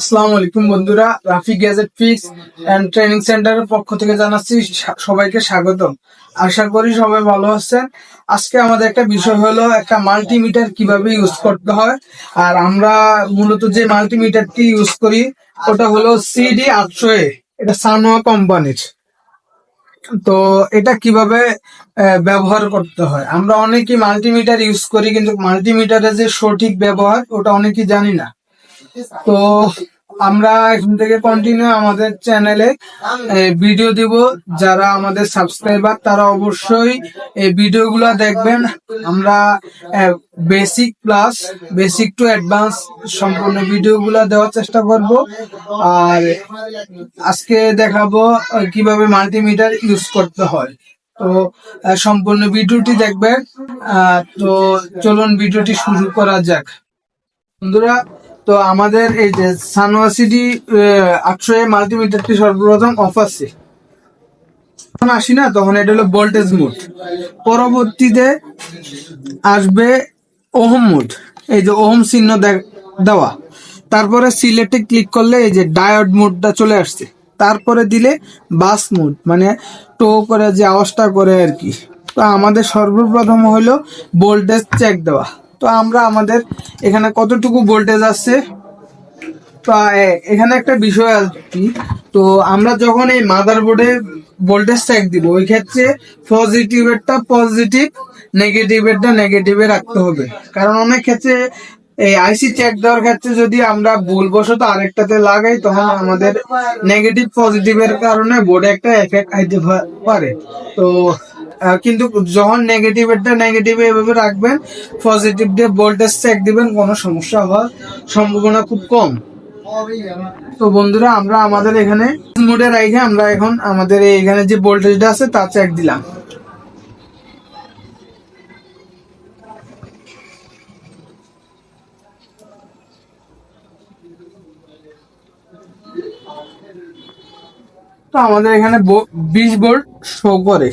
আসসালামু আলাইকুম বন্ধুরা, Rafi gadget fix and training সেন্টারের পক্ষ থেকে জানাচ্ছি সবাইকে স্বাগতম। আশা করি সবাই ভালো আছেন। আজকে আমাদের একটা বিষয় হলো একটা মাল্টিমিটার কীভাবে ইউজ করতে হয়। আর আমরা মূলত যে মাল্টিমিটারটি ইউজ করি, ওটা হলো সিডি আটশো এ, এটা সানোয়া কোম্পানির। তো এটা কীভাবে ব্যবহার করতে হয়? আমরা অনেকেই মাল্টিমিটার ইউজ করি, কিন্তু মাল্টিমিটারের যে সঠিক ব্যবহার, ওটা অনেকেই জানি না। তো আমরা এখান থেকে কন্টিনিউ আমাদের চ্যানেলে ভিডিও দিব। যারা আমাদের সাবস্ক্রাইবার তারা অবশ্যই এই ভিডিওগুলো দেখবেন। আমরা basic plus basic to advance সম্পূর্ণ ভিডিওগুলো দেওয়ার চেষ্টা করব। আর আজকে দেখাবো কীভাবে মাল্টিমিটার ইউজ করতে হয়। তো সম্পূর্ণ ভিডিওটি দেখবেন। তো চলুন ভিডিওটি শুরু করা যাক। বন্ধুরা তো আমাদের এই যে সানোয়া সিডি আটশো এ মাল্টিমিটারটি সর্বপ্রথম অফ আছে যখন আসি না, তখন এটা হলো ভোল্টেজ মোড পরবর্তীতে আসবে ওহম মোড এই যে ওহম চিহ্ন দেওয়া। তারপরে সিলেক্টে ক্লিক করলে এই যে ডায়োড মোডটা চলে আসছে। তারপরে দিলে বাস মোড মানে টো করে যে আওয়াজটা করে আর কি। তো আমাদের সর্বপ্রথম হলো ভোল্টেজ চেক দেওয়া। তো আমরা আমাদের এখানে কতটুকু ভোল্টেজ আসছে? তো এখানে একটা বিষয় আর কি? তো আমরা যখন এই মাদার বোর্ডে ভোল্টেজ চেক দিব, ওই ক্ষেত্রে পজিটিভেরটা পজিটিভ নেগেটিভেরটা নেগেটিভে রাখতে হবে। কারণ অনেক ক্ষেত্রে এই আইসি চেক দেওয়ার ক্ষেত্রে যদি আমরা ভুলবশত আরেকটাতে লাগাই, তখন আমাদের নেগেটিভ পজিটিভের কারণে বোর্ডে একটা এফেক্ট আইতে পারে। তো কিন্তু যখন নেগেটিভেরটা নেগেটিভ এভাবে রাখবেন পজিটিভ দিয়ে ভোল্টেজ চেক দিবেন, কোনো সমস্যা হওয়ার সম্ভাবনা খুব কম। তো বন্ধুরা, আমরা আমাদের এখানে মোডে রাখে আমরা এখন আমাদের এখানে যে ভোল্টেজটা আছে, তা চেক দিলাম। তো আমাদের এখানে বিশ ভোল্ট শো করে।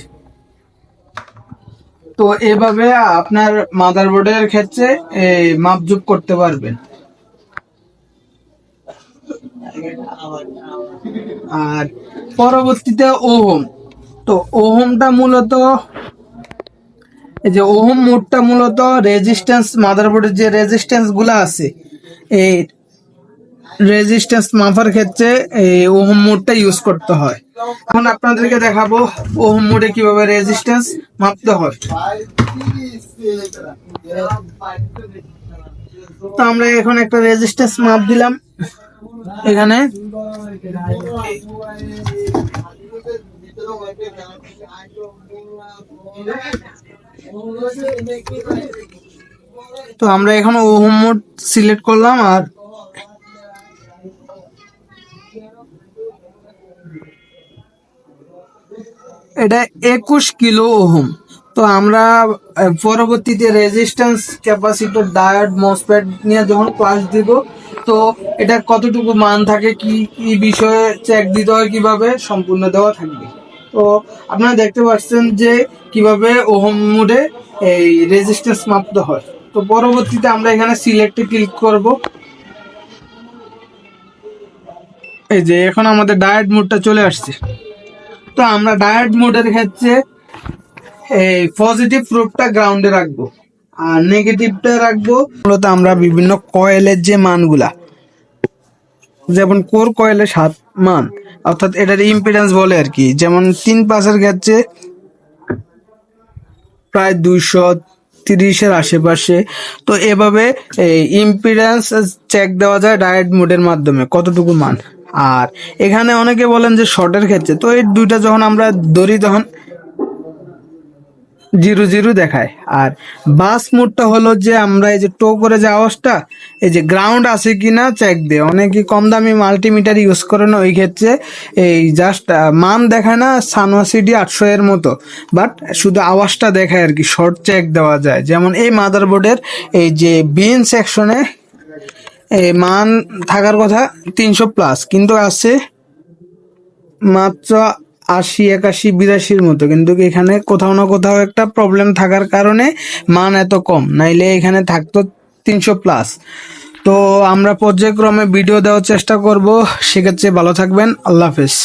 তো এভাবে আপনার মাদারবোর্ডের ক্ষেত্রে মাপজুপ করতে পারবেন। আর পরবর্তীতে ওহম। তো ওহমটা মূলত, এই যে ওহম মোডটা মূলত রেজিস্ট্যান্স মাদারবোর্ডের যে রেজিস্ট্যান্সগুলো আছে, এই রেজিস্ট্যান্স মাপার ক্ষেত্রে এই ওহম মোডটা ইউজ করতে হয়। এখন আপনাদেরকে দেখাবো ওহম মোডে কীভাবে রেজিস্ট্যান্স মাপতে হয়। তো আমরা এখন একটা রেজিস্ট্যান্স মাপ দিলাম। এখানে। তো আমরা এখন ওহম মোড সিলেক্ট করলাম আর এটা একুশ কিলো ওহম। তো আমরা পরবর্তীতে রেজিস্ট্যান্স ক্যাপাসিটর ডায়োড মসপেট নিয়ে যখন ক্লাস দিব, তো এটা কতটুকু মান থাকে, কি কি বিষয়ে চেক দিতে হয়, কীভাবে সম্পূর্ণ দেওয়া থাকবে। তো আপনারা দেখতে পাচ্ছেন যে কীভাবে ওহম মোডে এই রেজিস্ট্যান্স মাপতে হয়। তো পরবর্তীতে আমরা এখানে সিলেক্টে ক্লিক করব। এই যে এখন আমাদের ডায়েট মোডটা চলে আসছে। তো আমরা ডায়েট মোডের ক্ষেত্রে এই পজিটিভ প্রুফটা গ্রাউন্ডে রাখব। আর নেগেটিভটা রাখব মূলত আমরা বিভিন্ন কয়েলের যে মানগুলা, যেমন কোর কয়েলের সাত মান, অর্থাৎ এটার ইম্পিডেন্স বলে আর কি। যেমন তিন পাঁচের ক্ষেত্রে প্রায় দুইশো তিরিশের আশেপাশে। তো এভাবে ইম্পিডেন্স চেক দেওয়া যায় ডায়েট মোডের মাধ্যমে, কতটুকু মান। আর এখানে অনেকে বলেন যে শর্টের ক্ষেত্রে, তো এই দুইটা যখন আমরা ধরি তখন জিরো জিরো দেখায়। আর বাস মোডটা হলো যে আমরা এই যে টো করে যে আওয়াজটা, এই যে গ্রাউন্ড আছে কি না চেক দেয়। অনেকে কম দামি মাল্টিমিটার ইউজ করে না, ওই ক্ষেত্রে এই জাস্ট মান দেখায় না সানোয়া সিডি আটশো এর মতো। বাট শুধু আওয়াজটা দেখায় আর কি শর্ট চেক দেওয়া যায়। যেমন এই মাদারবোর্ডের এই যে বিন সেকশনে মান থাকার কথা তিনশো প্লাস কিন্তু আছে মাত্র আশি, একাশি, বিরাশির মতো। কিন্তু এখানে কোথাও না কোথাও একটা প্রবলেম থাকার কারণে মান এত কম। নাইলে এখানে থাকতো তিনশো প্লাস তো আমরা পর্যায়ক্রমে ভিডিও দেওয়ার চেষ্টা করব। সেক্ষেত্রে ভালো থাকবেন। আল্লাহ হাফেজ।